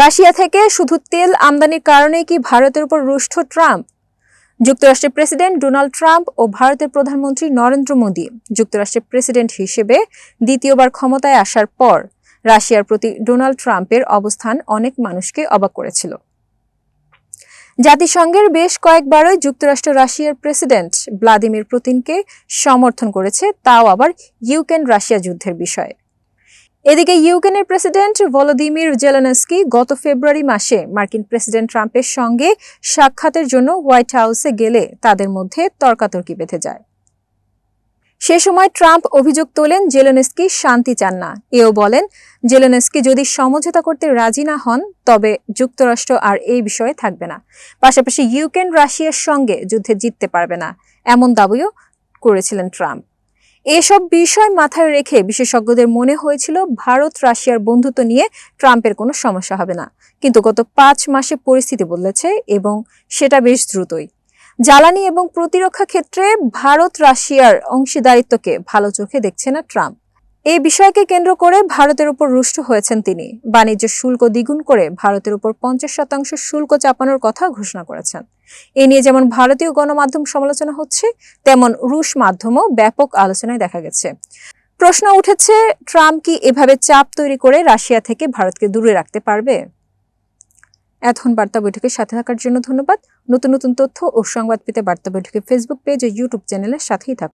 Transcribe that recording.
Russia থেকে শুধু তেল আমদানির কারণেই কি ভারতের উপর রুষ্ট ট্রাম্প? যুক্তরাষ্ট্রের প্রেসিডেন্ট ডোনাল্ড ট্রাম্প ও ভারতের প্রধানমন্ত্রী নরেন্দ্র মোদী যুক্তরাষ্ট্রের প্রেসিডেন্ট হিসেবে দ্বিতীয়বার ক্ষমতায় আসার পর রাশিয়ার প্রতি ডোনাল্ড ট্রাম্পের অবস্থান অনেক মানুষকে অবাক করেছিল। জাতিসংঘের বেশ কয়েকবারই যুক্তরাষ্ট্র রাশিয়ার প্রেসিডেন্ট ভ্লাদিমির পুতিনকে সমর্থন করেছে, তাও আবার ইউক্রেন রাশিয়া যুদ্ধের বিষয়ে। এদিকে ইউক্রেনের প্রেসিডেন্ট ভলোদিমির জেলেনস্কি গত ফেব্রুয়ারি মাসে মার্কিন প্রেসিডেন্ট ট্রাম্পের সঙ্গে সাক্ষাতের জন্য হোয়াইট হাউসে গেলে তাদের মধ্যে তর্কাতর্কি বেঁধে যায়। সে সময় ট্রাম্প অভিযোগ তোলেন জেলেনস্কি শান্তি চান না। এও বলেন, জেলেনস্কি যদি সমঝোতা করতে রাজি না হন, তবে যুক্তরাষ্ট্র আর এই বিষয়ে থাকবে না। পাশাপাশি ইউক্রেন রাশিয়ার সঙ্গে যুদ্ধে জিততে পারবে না। এমন দাবিও করেছিলেন ট্রাম্প। এসব বিষয় মাথায় রেখে বিশেষজ্ঞদের মনে হয়েছিল ভারত রাশিয়ার বন্ধুত্ব নিয়ে ট্রাম্পের কোনো সমস্যা হবে না। কিন্তু গত পাঁচ মাসে পরিস্থিতি বদলেছে এবং সেটা বেশ দ্রুতই। জ্বালানি এবং প্রতিরক্ষা ক্ষেত্রে ভারত রাশিয়ার অংশীদারিত্বকে ভালো চোখে দেখছে না ট্রাম্প। এই বিষয়কে কেন্দ্র করে ভারতের উপর রুষ্ট হয়েছেন তিনি। বাণিজ্য শুল্ক দ্বিগুণ করে ভারতের উপর পঞ্চাশ শতাংশ শুল্ক চাপানোর কথা ঘোষণা করেছেন। এ নিয়ে যেমন ভারতীয় গণমাধ্যম সমালোচনা হচ্ছে, তেমন রুশ মাধ্যমও ব্যাপক আলোচনায় দেখা গেছে। প্রশ্ন উঠেছে, ট্রাম্প কি এভাবে চাপ তৈরি করে রাশিয়া থেকে ভারতকে দূরে রাখতে পারবে? এখন বার্তা বৈঠকের সাথে থাকার জন্য ধন্যবাদ। নতুন নতুন তথ্য ও সংবাদ পেতে বার্তা বৈঠকের ফেসবুক পেজ ও ইউটিউব চ্যানেলের সাথেই থাকুন।